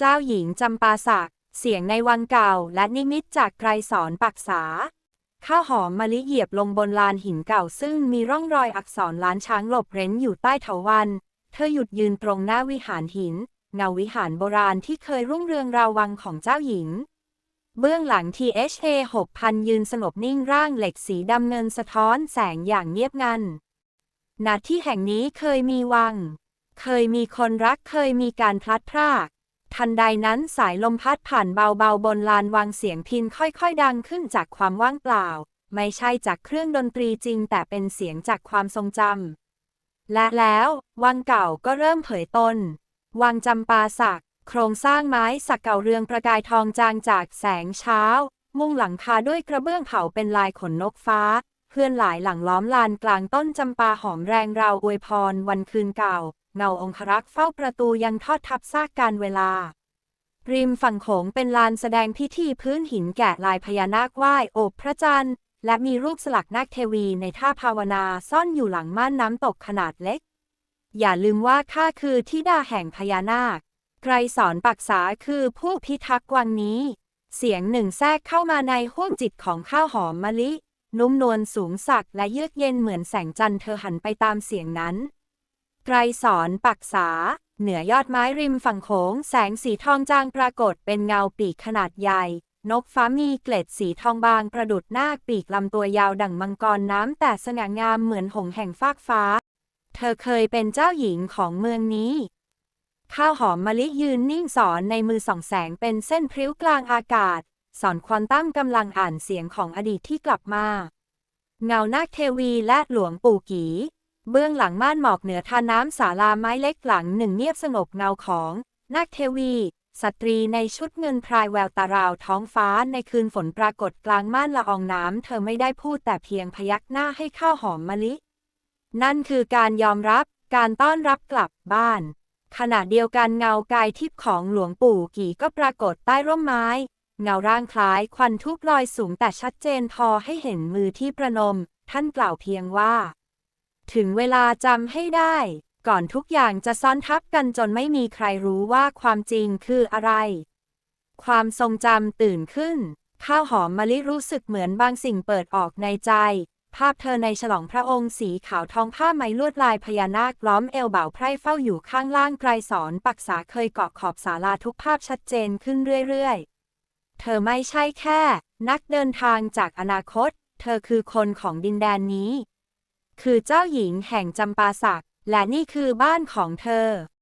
เจ้าหญิงจำปาสัก เสียงในวังเก่าและนิมิตจากไกรสอนปักษา ข้าวหอมมะลิเหยียบลงบนลานหินเก่าซึ่งมีร่องรอยอักษรล้านช้างหลบเร้นอยู่ใต้เถาวัน เธอหยุดยืนตรงหน้าวิหารหิน เงาวิหารโบราณที่เคยรุ่งเรืองราววังของเจ้าหญิง เบื้องหลัง THA 6000 ยืนสงบนิ่งร่างเหล็กสีดำเนินสะท้อนแสงอย่างเงียบงันณที่แห่งนี้เคยมีวัง เคยมีคนรักเคยมีการพลัดพราก ทันใดนั้นสายลมพัดผ่านเบาๆบนลานวังเสียงพินค่อยๆดังขึ้นจากความว่างเปล่า ไม่ใช่จากเครื่องดนตรีจริง แต่เป็นเสียงจากความทรงจำและแล้ววังเก่าก็เริ่มเผยตนวังจำปาสัก โครงสร้างไม้สักเก่าเรืองประกายทองจางจากแสงเช้า มุ่งหลังคาด้วยกระเบื้องเผาเป็นลายขนนกฟ้า พื่อนหลายหลังล้อมลานกลางต้นจำปาหอมแรงราวอวยพร วันคืนเก่า เงาองครักษ์เฝ้าประตูยังทอดทับซากการเวลา ริมฝั่งโขงเป็นลานแสดงพิธีพื้นหินแกะลายพญานาคไหว้โอบพระจันทร์ และมีรูปสลักนาคเทวีในท่าภาวนาซ่อนอยู่หลังม่านน้ำตกขนาดเล็ก อย่าลืมว่าข้าคือทิดาแห่งพญานาค ไกรสอนปักษาคือผู้พิทักษ์วังนี้ เสียงหนึ่งแทรกเข้ามาในห้วงจิตของข้าวหอมมะลิ นุ่มนวลสูงสักและเยือกเย็นเหมือนแสงจันทร์เธอหันไปตามเสียงนั้นไกรสอนปักษา เหนือยอดไม้ริมฝั่งโขง แสงสีทองจางปรากฏเป็นเงาปีกขนาดใหญ่ นกฟ้ามีเกล็ดสีทองบางประดุดนาคปีกลำตัวยาวดั่งมังกรน้ำแต่สง่างามเหมือนหงส์แห่งฟากฟ้า เธอเคยเป็นเจ้าหญิงของเมืองนี้ ข้าวหอมมะลิยืนนิ่งสอนในมือส่องแสงเป็นเส้นพริ้วกลางอากาศ สอนควอนตัมกำลังอ่านเสียงของอดีตที่กลับมา เงานาคเทวีและหลวงปู่กี เบื้องหลังม่านหมอกเหนือทาน้ำศาลาไม้เล็กหลังหนึ่งเงียบสงบเงาของนาคเทวีสตรีในชุดเงินพรายแววตาราวท้องฟ้าในคืนฝนปรากฏกลางม่านละอองน้ำเธอไม่ได้พูดแต่เพียงพยักหน้าให้ข้าวหอมมะลิ นั่นคือการยอมรับการต้อนรับกลับบ้าน ขณะเดียวกันเงากายทิพย์ของหลวงปู่กี่ก็ปรากฏใต้ร่มไม้ เงาร่างคล้ายควันทูบลอยสูงแต่ชัดเจนพอให้เห็นมือที่ประนม ท่านกล่าวเพียงว่า ถึงเวลาจำให้ได้ ก่อนทุกอย่างจะซ้อนทับกันจนไม่มีใครรู้ว่าความจริงคืออะไร ความทรงจำตื่นขึ้น ข้าวหอมมะลิรู้สึกเหมือนบางสิ่งเปิดออกในใจ ภาพเธอในฉลองพระองค์สีขาวทองผ้าไหมลวดลายพญานาคล้อมเอวเบ่าไพร่เฝ้าอยู่ข้างล่างไกรสอนปักษาเคยเกาะขอบศาลาทุกภาพชัดเจนขึ้นเรื่อยๆ ธอไม่ใช่แค่ นักเดินทางจากอนาคต เธอคือคนของดินแดนนี้ คือเจ้าหญิงแห่งจำปาสัก และนี่คือบ้านของเธอ